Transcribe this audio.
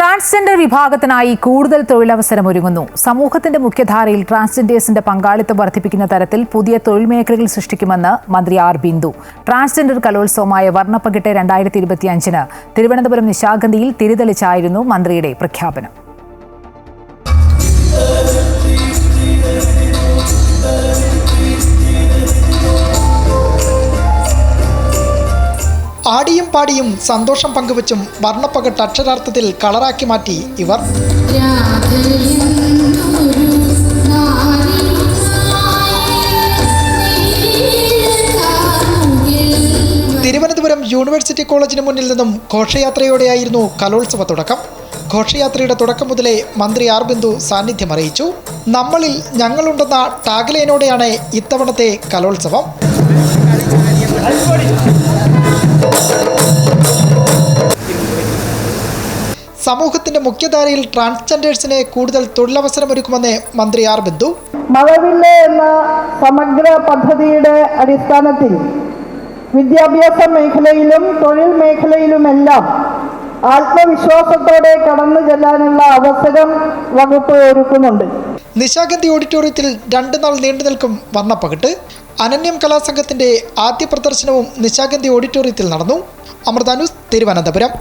Transgender വിഭാഗത്തിനായി കൂടുതൽ തൊഴിലവസരം ഒരുങ്ങുന്നു. സമൂഹത്തിന്റെ മുഖ്യധാരയിൽ ട്രാൻസ്ജെൻഡേഴ്സിന്റെ പങ്കാളിത്തം വർദ്ധിപ്പിക്കുന്ന തരത്തിൽ പുതിയ തൊഴിൽ മേഖലകൾ സൃഷ്ടിക്കുമെന്ന് മന്ത്രി ആർ. ബിന്ദു. ട്രാൻസ്ജെൻഡർ കലോത്സവമായ വർണപ്പകിട്ട് രണ്ടായിരത്തി ഇരുപത്തിയഞ്ചിന് തിരുവനന്തപുരം നിശാഗന്ധിയിൽ തിരിതെളിച്ചായിരുന്നു മന്ത്രിയുടെ പ്രഖ്യാപനം. ആടിയും പാടിയും സന്തോഷം പങ്കുവച്ചും വർണപ്പകട്ട് അക്ഷരാർത്ഥത്തിൽ കളറാക്കി മാറ്റി ഇവർ. തിരുവനന്തപുരം യൂണിവേഴ്സിറ്റി കോളേജിന് മുന്നിൽ നിന്നും ഘോഷയാത്രയോടെയായിരുന്നു കലോത്സവ തുടക്കം. ഘോഷയാത്രയുടെ തുടക്കം മുതലേ മന്ത്രി ആർ ബിന്ദു സാന്നിധ്യം അറിയിച്ചു. നമ്മളിൽ ഞങ്ങളുണ്ടെന്ന ടാഗ്ലൈനോടെയാണ് ഇത്തവണത്തെ കലോത്സവം. സമൂഹത്തിന്റെ മുഖ്യധാരയിൽ ട്രാൻസ്ജെൻഡേഴ്സിന് കൂടുതൽ തൊഴിലവസരമൊരുക്കുമെന്ന് മന്ത്രി ആർ ബിന്ദു. മഴവില്ല എന്ന സമഗ്ര പദ്ധതിയുടെ അടിസ്ഥാനത്തിൽ വിദ്യാഭ്യാസ മേഖലയിലും തൊഴിൽ മേഖലയിലുമെല്ലാം ആത്മവിശ്വാസത്തോടെ കടന്നു ചെല്ലാനുള്ള അവസരം വകുപ്പ് ഒരുക്കുന്നുണ്ട്. നിശാഗന്ധി ഓഡിറ്റോറിയത്തിൽ രണ്ടു നാൾ നീണ്ടു നിൽക്കും വർണപ്പകിട്ട്. അനന്യം കലാസംഘത്തിന്റെ ആദ്യ പ്രദർശനവും നിശാഗന്ധി ഓഡിറ്റോറിയത്തിൽ നടന്നു. അമൃതാനുസ് തിരുവനന്തപുരം.